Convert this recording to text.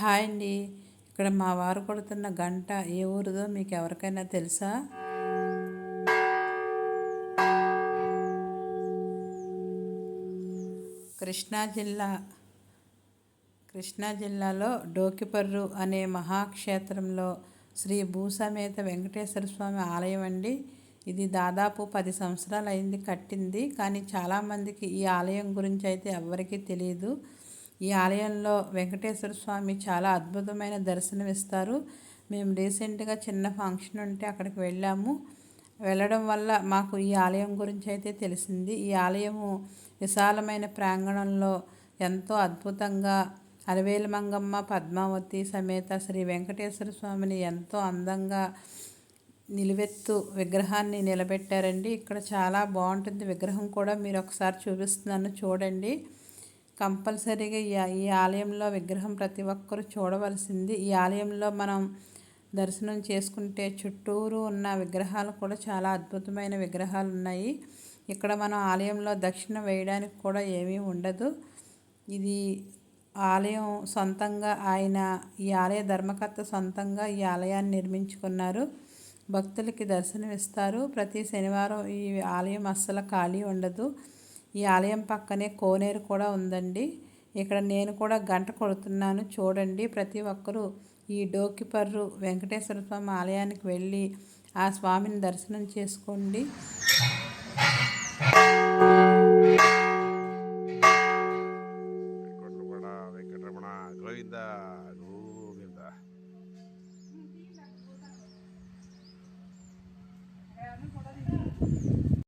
Hi అండి. ఇక్కడ మా వారు కొడుతున్న గంట ఏ ఊరిదో మీకు ఎవరికైనా తెలుసా? కృష్ణా జిల్లా కృష్ణా జిల్లాలో డోకిపర్రు అనే మహాక్షేత్రంలో శ్రీ భూసమేత వెంకటేశ్వర స్వామి ఆలయం అండి. ఇది దాదాపు పది సంవత్సరాలు అయింది కట్టింది కానీ చాలామందికి ఈ ఆలయం గురించి అయితే ఎవరికీ తెలియదు ఈ ఆలయంలో వెంకటేశ్వర స్వామి చాలా అద్భుతమైన దర్శనం ఇస్తారు మేము రీసెంట్గా చిన్న ఫంక్షన్ ఉంటే అక్కడికి వెళ్ళాము. వెళ్ళడం వల్ల మాకు ఈ ఆలయం గురించి అయితే తెలిసింది. ఈ ఆలయము విశాలమైన ప్రాంగణంలో ఎంతో అద్భుతంగా అలవేలు మంగమ్మ పద్మావతి సమేత శ్రీ వెంకటేశ్వర స్వామిని ఎంతో అందంగా నిలువెత్తు విగ్రహాన్ని నిలబెట్టారండి. ఇక్కడ చాలా బాగుంటుంది. విగ్రహం కూడా మీరు ఒకసారి చూపిస్తున్నాను చూడండి. కంపల్సరీగా ఈ ఈ ఆలయంలో విగ్రహం ప్రతి ఒక్కరూ చూడవలసింది. ఈ ఆలయంలో మనం దర్శనం చేసుకుంటే చుట్టూరు ఉన్న విగ్రహాలు కూడా చాలా అద్భుతమైన విగ్రహాలు ఉన్నాయి. ఇక్కడ మనం ఆలయంలో దక్షిణ వేయడానికి కూడా ఏమీ ఉండదు. ఇది ఆలయం సొంతంగా ఆయన ఈ ఆలయ ధర్మకర్త సొంతంగా ఈ ఆలయాన్ని నిర్మించుకున్నారు. భక్తులకి దర్శనం ఇస్తారు ప్రతి శనివారం ఈ ఆలయం అస్సలు ఖాళీ ఉండదు. ఈ ఆలయం పక్కనే కోనేరు కూడా ఉందండి. ఇక్కడ నేను కూడా గంట కొడుతున్నాను. చూడండి ప్రతి ఒక్కరూ ఈ డోకిపర్రు వెంకటేశ్వర స్వామి ఆలయానికి వెళ్ళి ఆ స్వామిని దర్శనం చేసుకోండి.